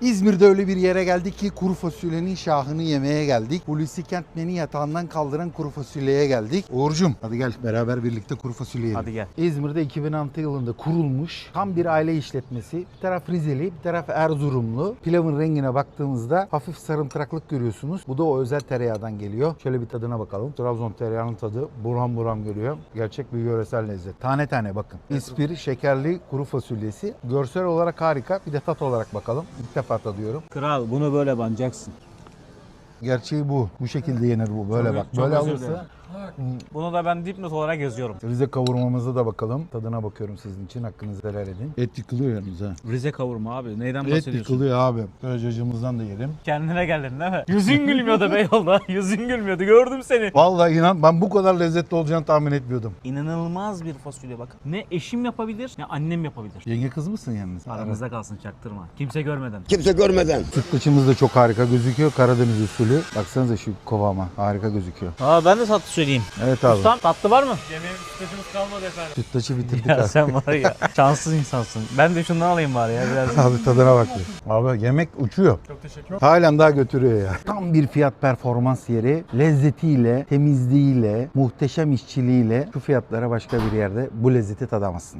İzmir'de öyle bir yere geldik ki kuru fasulyenin şahını yemeye geldik. Hulusi Kent beni yatağından kaldıran kuru fasulyeye geldik. Uğur'cum hadi gel beraber birlikte kuru fasulye yiyelim. Hadi gel. İzmir'de 2006 yılında kurulmuş tam bir aile işletmesi. Bir taraf Rizeli, bir taraf Erzurumlu. Pilavın rengine baktığımızda hafif sarımtıraklık görüyorsunuz. Bu da o özel tereyağdan geliyor. Şöyle bir tadına bakalım. Trabzon tereyağının tadı buram buram geliyor. Gerçek bir yöresel lezzet. Tane tane bakın. İspir şekerli kuru fasulyesi. Görsel olarak harika. Bir de tat olarak bakalım. İlk defa tadıyorum. Kral bunu böyle banacaksın. Gerçeği bu. Bu şekilde yenir bu. Böyle Çok- bak. çok Böyle özür alırsa dilerim. Bunu da ben dipnot olarak yazıyorum. Rize kavurmamıza da bakalım. Tadına bakıyorum sizin için. Hakkınızı helal edin. Et yıkılıyor yalnız ha. Rize kavurma abi. Neyden Et bahsediyorsun? yıkılıyor abi. Böylece da yedim. Kendine geldin değil mi? Yüzün gülmüyordu Beyoğlu'na. Yüzün gülmüyordu. Gördüm seni. Vallahi inan ben bu kadar lezzetli olacağını tahmin etmiyordum. İnanılmaz bir fasulye bak. Ne eşim yapabilir ne annem yapabilir. Yenge kız mısın yalnız? Aramızda kalsın çaktırma. Kimse görmeden. Kimse görmeden. Sütlaçımız da çok harika gözüküyor. Karadeniz usulü. Baksanıza şu kovama. Harika gözüküyor. Aa ben de tatlı söyleyeyim. Evet abi. Ustam tatlı var mı? Yemeğim sütlaçımız kalmadı efendim. Sütlaçı bitirdik Ya abi. sen var ya şanssız insansın. Ben de şundan alayım bari ya biraz. Abi tadına bak. bir. Abi yemek uçuyor. Çok teşekkür ederim. Halen daha götürüyor ya. Tam bir fiyat performans yeri. Lezzetiyle, temizliğiyle, muhteşem işçiliğiyle şu fiyatlara başka bir yerde bu lezzeti tadamazsınız.